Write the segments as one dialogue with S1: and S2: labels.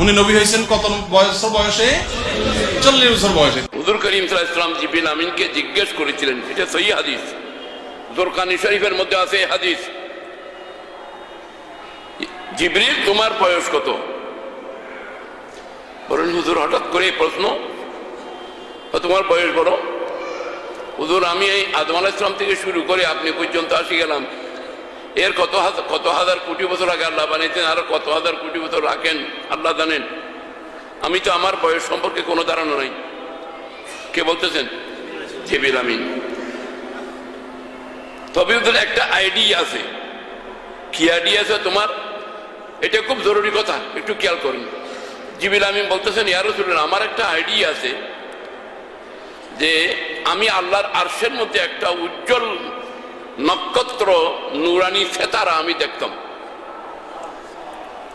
S1: উনি নবী হয়েছেন কত বয়সে চল্লিশ বছর বয়সে।
S2: হুজুর করিম ইসলাম জিবিল আমিনকে জিজ্ঞেস করেছিলেন সহি হাদিস? শরীফের মধ্যে আছে হাদিস। জিবরিল, তোমার বয়স কত? বলেন হুজুর, হঠাৎ করে প্রশ্ন। তোমার বয়স বড় হুজুর, আমি এই আদম আলাহ ইসলাম থেকে শুরু করে আপনি পর্যন্ত আসি গেলাম। এর কত হাজার কত হাজার কোটি বছর আগে আল্লাহ বানিয়েছেন, আরও কত হাজার কোটি বছর রাখেন আল্লাহ জানেন। আমি তো আমার বয়স সম্পর্কে কোনো ধারণা নাই। কে বলতেছেন? Jibril Amin. তবে ওদের একটা আইডি আছে। কি আইডি আছে তোমার? এটা খুব জরুরি কথা, একটু খেয়াল করুন। জিবিল আমিন বলতেছেন ইয়ারও শুনলেন আমার একটা আইডি আছে যে আমি আল্লাহর আরশের মধ্যে একটা উজ্জ্বল নক্ষত্র নুরানি ফেতারা আমি দেখতাম।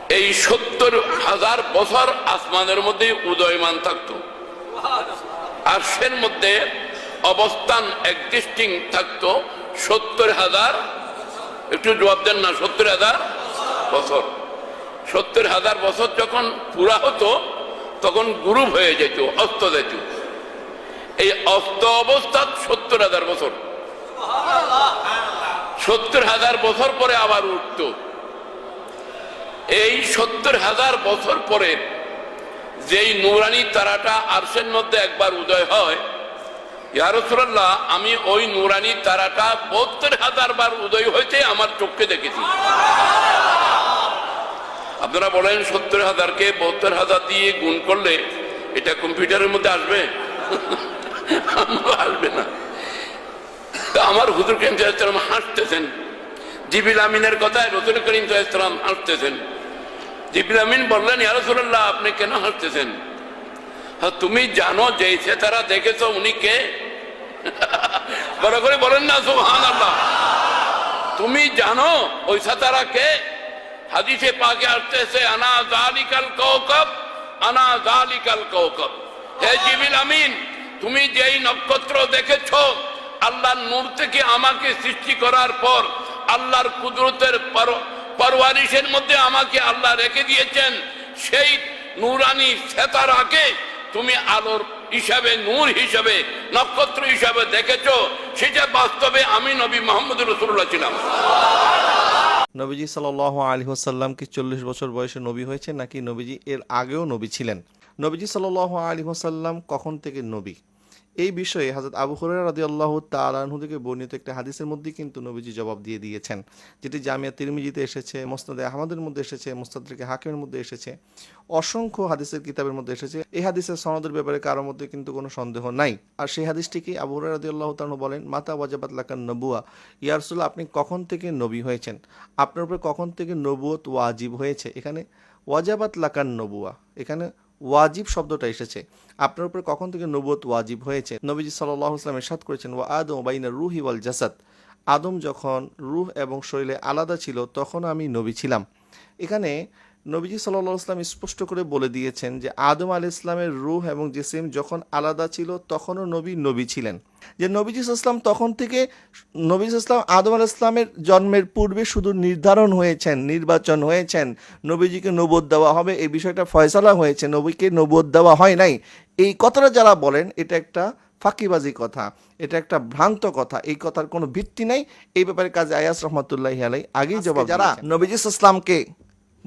S2: এই সত্তর হাজার বছর আসমানের মধ্যে উদয়মান থাকতো। আরশের মধ্যে অবস্থান এক্সিস্টিং থাকতো সত্তর হাজার। একটু জবাব দেন না, সত্তর হাজার বছর। সত্তর হাজার বছর যখন পুরা হতো, তখন গ্রুপ হয়ে যেত, অস্ত যেত। এই অস্ত অবস্থা সত্তর হাজার বছর। সত্তর হাজার বছর পরে আবার উঠত। এই সত্তর হাজার বছর পরে যেই নুরানি তারাটা আরশের মধ্যে একবার উদয় হয় ইয়ারসুল্লাহ আমি ওই নুরানি তারাটা বত্তর হাজার বার উদয় হইতে আমার চোখকে দেখেছি। আপনারা বলেন সত্তর হাজারকে বত্তর হাজার দিয়ে গুণ করলে এটা কম্পিউটারের মধ্যে আসবে? আমার হুজুর করিম সাল্লাম হাসতেছেন? জিবিল আমিনের কথায় রসুল করিম সাল্লাম হাসতেছেন। জিবিল আমিন বললেন ইয়ারসুল্লাহ আপনি কেন হাসতেছেন? হ্যাঁ, তুমি জানো যে তারা দেখেছ উনি কে? বড় করে বলেন না সুহান আল্লাহ তুমি জানো ওই সাতারা কে? হাদিসে পাকে আসতেছে আনা জালিকাল কৌকব আনা জালিকাল কৌকব হে জিবিল আমিন তুমি যেই নক্ষত্র দেখেছ আল্লাহর নূর থেকে আমাকে সৃষ্টি করার পর আল্লাহর কুদরতের পর- পরওয়ারিশের মধ্যে আমাকে আল্লাহ রেখে দিয়েছেন। সেই নুরানি সেতারাকে তুমি আলোর হিসাবে, নূর হিসাবে, নক্ষত্র হিসাবে দেখেছ। সেটা বাস্তবে আমি নবী মোহাম্মদ রসুল্লাহ ছিলাম।
S3: নবীজি সাল আলী হোসাল্লাম কি চল্লিশ বছর বয়সে নবী হয়েছে নাকি নবীজি এর আগেও নবী ছিলেন? নবীজি সাল আলী হোসাল্লাম কখন থেকে নবী? এই বিষয়ে হাজরত আবু হরেরা রাদি আল্লাহ তালাহু থেকে বর্ণিত একটা হাদিসের মধ্যে কিন্তু নবীজি জবাব দিয়ে দিয়েছেন, যেটি জামিয়া তিরমিজিতে এসেছে মোস্তাদে আহমদের মধ্যে এসেছে মোস্তাদকে হাকিমের মধ্যে এসেছে, অসংখ্য হাদিসের কিতাবের মধ্যে এসেছে। এই হাদিসের সনদের ব্যাপারে কারোর মধ্যে কিন্তু কোনো সন্দেহ নাই। আর সেই হাদিসটিকে আবু হরেরা রাদি আল্লাহ তালু বলেন, মাতা ওয়াজাবাত লাকান নবুয়া। ইয়ারসুল্লাহ আপনি কখন থেকে নবী হয়েছেন? আপনার উপরে কখন থেকে নবুয়ত ওয়াজিব হয়েছে? এখানে ওয়াজাবাত লাকান নবুয়া, এখানে ওয়াজিব শব্দটা এসেছে। আপনার উপরে কখন থেকে নবুয়ত ওয়াজিব হয়েছে? নবীজি সাল্লাহ ইসলাম এরশাদ করেছেন ওয়া আদম বাইনা রুহি ওয়াল জাসাদ। আদম যখন রুহ এবং শরীরে আলাদা ছিল, তখন আমি নবী ছিলাম। এখানে নবীজি সাল্লাহ ইসলাম স্পষ্ট করে বলে দিয়েছেন যে আদম আল ইসলামের রুহ এবং জিসিম যখন আলাদা ছিল তখনও নবী নবী ছিলেন। যে নবীজি ইসলাম তখন থেকে নবীজ ইসলাম আদম আল ইসলামের জন্মের পূর্বে শুধু নির্ধারণ হয়েছেন নির্বাচন হয়েছেন নবীজিকে নবোধ দেওয়া হবে এই বিষয়টা ফয়সালা হয়েছে নবীকে নবোধ দেওয়া হয় নাই। এই কথাটা যারা বলেন এটা একটা ফাঁকিবাজি কথা এটা একটা ভ্রান্ত কথা এই কথার কোনো ভিত্তি নাই। এই ব্যাপারে কাজে আয়াস রহমতুল্লাহ আলাই আগেই জবাব যারা নবীজিস ইসলামকে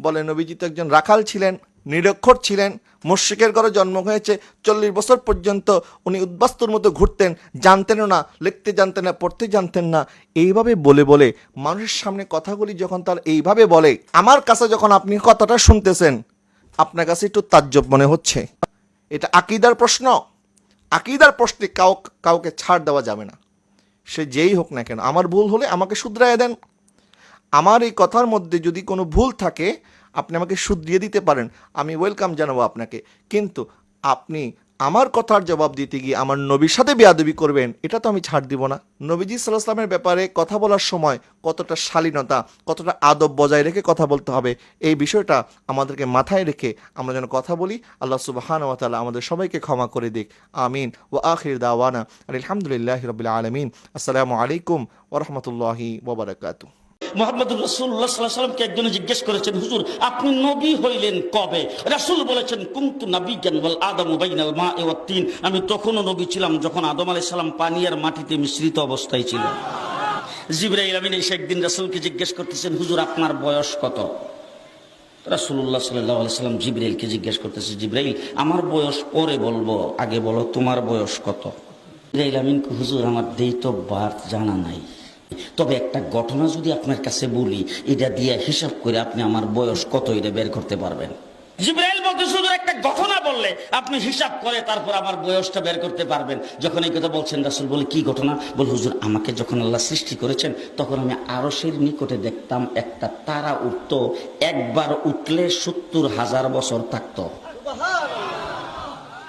S3: বলে নবীজি তো একজন রাখাল ছিলেন, নিরক্ষর ছিলেন, মুশ্রিকের ঘরে জন্ম হয়েছে, চল্লিশ বছর পর্যন্ত উনি উদ্বাস্তুর মতো ঘুরতেন, জানতেনও না, লিখতে জানতেন না, পড়তে জানতেন না। এইভাবে বলে বলে মানুষের সামনে কথাগুলি যখন তার এইভাবে বলে, আমার কাছে যখন আপনি কথাটা শুনতেছেন, আপনার কাছে একটু তাজ্জব মনে হচ্ছে। এটা আকিদার প্রশ্ন। আকিদার প্রশ্নে কাউ, কাউকে ছাড় দেওয়া যাবে না। সে যেই হোক না কেন, আমার ভুল হলে আমাকে শুধরায় দেন। আমার এই কথার মধ্যে যদি কোনো ভুল থাকে আপনি আমাকে শুধরিয়ে দিতে পারেন, আমি ওয়েলকাম জানাব আপনাকে। কিন্তু আপনি আমার কথার জবাব দিতে গিয়ে আমার নবীর সাথে বেয়াদবি করবেন, এটা তো আমি ছাড় দিব না। নবীজি সাল্লাহামের ব্যাপারে কথা বলার সময় কতটা শালীনতা, কতটা আদব বজায় রেখে কথা বলতে হবে, এই বিষয়টা আমাদেরকে মাথায় রেখে আমরা যেন কথা বলি, আল্লাহ সুবাহান ওয়াতালা আমাদের সবাইকে ক্ষমা করে দিক, আমিন। ও আখির দাওয়ানা আলহামদুলিল্লাহ রবিল আলমিন। আসসালামু আলাইকুম ওরহমতুল্লাহি ওবরাকাতু
S4: মোহাম্মদ রসুল্লাহ সাল্লাহ সাল্লামকে একজনে জিজ্ঞেস করেছেন, হুজুর, আপনি নবী হইলেন কবে? রাসুল বলেছেন, কুন্তু নবী জ্ঞানবল আদম বাইনাল মা এ তিন। আমি তখনও নবী ছিলাম যখন আদম আলাইহিস সালাম পানি আর মাটিতে মিশ্রিত অবস্থায় ছিল। জিব্রাইল আমিন এসে একদিন রাসূলকে জিজ্ঞেস করতেছেন, হুজুর, আপনার বয়স কত? রাসূলুল্লাহ সাল্লাল্লাহু আলাইহি সাল্লাম জিব্রাইলকে জিজ্ঞেস করতেছে, জিব্রাইল, আমার বয়স পরে বলব, আগে বলো তোমার বয়স কত? জিব্রাইল আমিন হুজুর, আমার ডেট অফ বার্থ জানা নাই। তবে একটা ঘটনা যদি আপনার কাছে বলি, এটা দিয়ে হিসাব করে আপনি আমার বয়স কত এটা বের করতে পারবেন। জিব্রাইল বলতে শুধু একটা ঘটনা বললে আপনি হিসাব করে তারপর আমার বয়সটা বের করতে পারবেন। যখন এই কথা বলছেন, রাসুল বলে কি ঘটনা? বল হুজুর, আমাকে যখন আল্লাহ সৃষ্টি করেছেন, তখন আমি আরসের নিকটে দেখতাম একটা তারা উঠতো, একবার উঠলে সত্তর হাজার বছর থাকতো।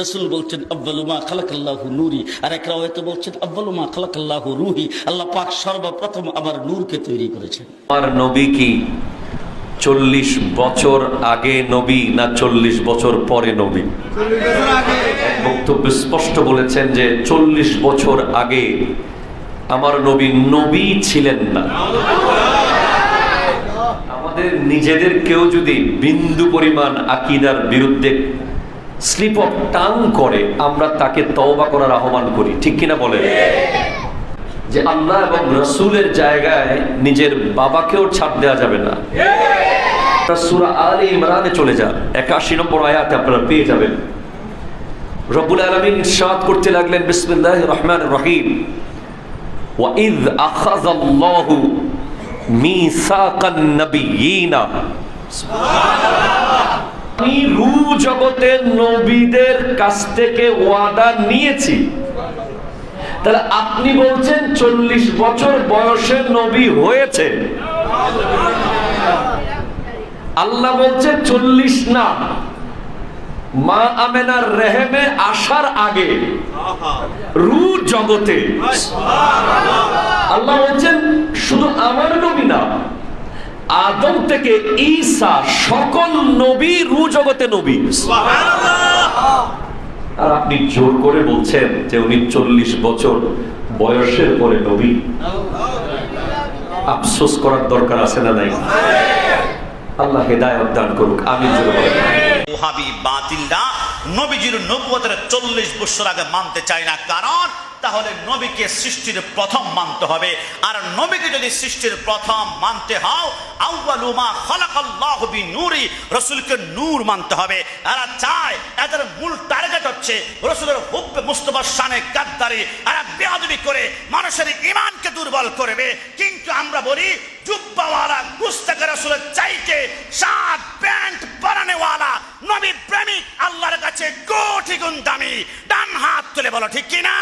S4: রসুল বলছেন আব্বালুমা খালাকাল্লাহু নুরি। আর একরা হয়তো বলছেন আব্বালুমা খালাকাল্লাহু রুহি। আল্লাহ পাক সর্বপ্রথম আমার নূরকে তৈরি করেছেন।
S5: আমার নবী কি চল্লিশ বছর আগে নবী না চল্লিশ বছর পরে নবী? বক্তব্য স্পষ্ট বলেছেন যে চল্লিশ বছর আগে আমার নবী নবী ছিলেন না। আমাদের নিজেদের কেউ যদি বিন্দু পরিমাণ আকিদার বিরুদ্ধে স্লিপ অফ টাং করে আমরা তাকে তওবা করার আহ্বান করি ঠিক কিনা বলেন যে আল্লাহ এবং রসুলের জায়গায় নিজের বাবাকেও ছাড় দেওয়া যাবে না সুরা আলী ইমরানে চলে যান একাশি নম্বর আয়াতে আপনারা পেয়ে যাবেন রব্বুল আলমিন সাদ করতে লাগলেন বিসমিল্লাহ রহমান রহিম وإذ أخذ الله ميثاق النبيين আমি রু জগতের নবীদের কাছ থেকে ওয়াদা নিয়েছি। তাহলে আপনি বলছেন চল্লিশ বছর বয়সের নবী হয়েছে। আল্লাহ বলছে চল্লিশ না। মা আমেনার রেহেমে আসার আগে। রু জগতে। আল্লাহ বলছেন শুধু আমার নবী না আদম থেকে ঈসা সকল নবী রু জগতে নবী। আর আপনি জোর করে বলছেন যে উনি চল্লিশ বছর বয়সের পরে নবী। আফসোস করার দরকার আছে না নাই? আল্লাহ হেদায়ত দান করুক। আমি জোর
S6: ওহাবি বাতিলরা নবীজির নবুয়তের চল্লিশ বছর আগে মানতে চায় না। কারণ তাহলে নবীকে সৃষ্টির প্রথম মানতে হবে। আর নবীকে যদি সৃষ্টির প্রথম মানতে হও খলাকাল্লাহু বিনূরি, রাসূলকে নূর মানতে হবে। এরা চায়, এদের মূল টার্গেট হচ্ছে রাসূলের হুব্বে মুস্তাফার শানে গাদ্দারি। এরা করে মানুষের ঈমানকে দুর্বল করবে। কিন্তু আমরা বলি, জুব্বাওয়ালা গুস্তাকে রাসূলের চাইতে শার্ট, প্যান্ট বানানেওয়ালা নবী আল্লাহর কাছে কোটি গুণ দামি ডান হাত তুলে বলো ঠিক কিনা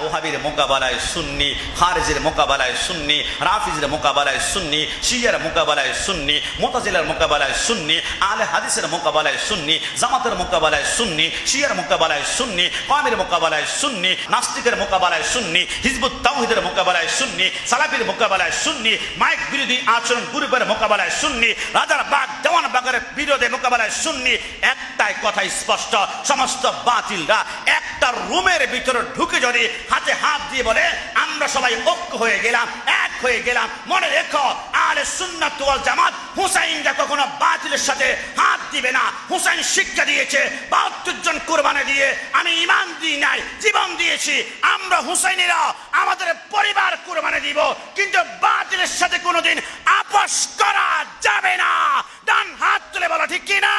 S6: ওহাবির মোকাবেলায় সুন্নি খারেজের মোকাবেলায় সুন্নি রাফিজের মোকাবেলায় সুন্নি শিয়ার মোকাবেলায় সুন্নি মোতাজিলার মোকাবেলায় সুন্নি আলে হাদিসের মোকাবেলায় সুন্নি জামাতের মোকাবেলায় সুন্নি শিয়ার মোকাবেলায় সুন্নি কামের মোকাবেলায় সুন্নি নাস্তিকের মোকাবেলায় সুন্নি হিজবুত তাওহিদের মোকাবেলায় সুন্নি সালাফির মোকাবেলায় মাইক বিরোধী আচরণ মোকাবেলায় রাজার দেওয়ান বিরোধে মোকাবেলায় সুন্নি একটাই কথা স্পষ্ট, সমস্ত বাতিলরা একটা রুমের ভিতরে ঢুকে যদি হাতে হাত দিয়ে বলে, আমরা সবাই ঐক্য হয়ে গেলাম, এক হয়ে গেলাম। মনে রেখো আলে সুন্নাত ওয়াল জামাত হুসাইনরা কখনো বাতিলের সাথে হাত দিবে না। হুসাইন শিক্ষা দিয়েছে, বাহাত্তর জন কোরবানি দিয়ে, আমি ইমান দিই নাই, জীবন দিয়েছি, আমরা হুসাইনেরা আমাদের পরিবার কোরবানি দিব, কিন্তু বাতিলের সাথে কোনোদিন আপোষ করা যাবে না। ডান হাত তুলে বলো, ঠিক কিনা?